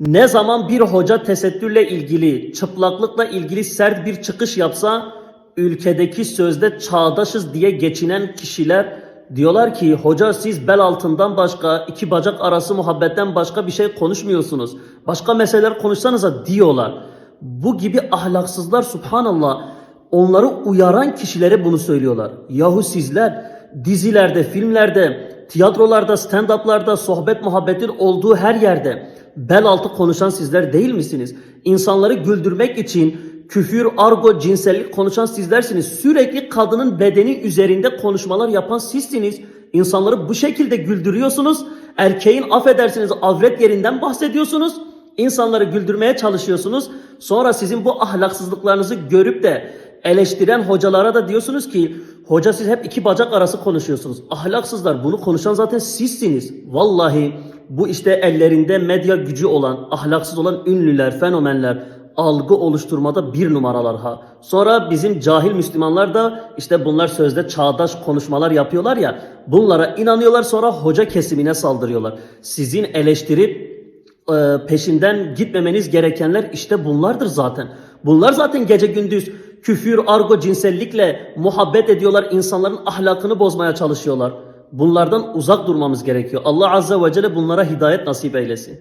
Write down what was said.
Ne zaman bir hoca tesettürle ilgili, çıplaklıkla ilgili sert bir çıkış yapsa, ülkedeki sözde çağdaşız diye geçinen kişiler diyorlar ki hoca siz bel altından başka, iki bacak arası muhabbetten başka bir şey konuşmuyorsunuz. Başka meseleler konuşsanıza diyorlar. Bu gibi ahlaksızlar subhanallah onları uyaran kişilere bunu söylüyorlar. Yahu sizler dizilerde, filmlerde, tiyatrolarda, stand-up'larda, sohbet muhabbetin olduğu her yerde bel altı konuşan sizler değil misiniz? İnsanları güldürmek için küfür, argo, cinsellik konuşan sizlersiniz. Sürekli kadının bedeni üzerinde konuşmalar yapan sizsiniz. İnsanları bu şekilde güldürüyorsunuz. Erkeğin affedersiniz avret yerinden bahsediyorsunuz. İnsanları güldürmeye çalışıyorsunuz. Sonra sizin bu ahlaksızlıklarınızı görüp de eleştiren hocalara da diyorsunuz ki hoca siz hep iki bacak arası konuşuyorsunuz. Ahlaksızlar bunu konuşan zaten sizsiniz. Vallahi bu işte ellerinde medya gücü olan, ahlaksız olan ünlüler, fenomenler algı oluşturmada bir numaralar ha. Sonra bizim cahil Müslümanlar da işte bunlar sözde çağdaş konuşmalar yapıyorlar ya bunlara inanıyorlar sonra hoca kesimine saldırıyorlar. Sizin eleştirip e, peşinden gitmemeniz gerekenler işte bunlardır zaten. Bunlar zaten gece gündüz küfür, argo, cinsellikle muhabbet ediyorlar. insanların ahlakını bozmaya çalışıyorlar. Bunlardan uzak durmamız gerekiyor. Allah Azze ve Celle bunlara hidayet nasip eylesin.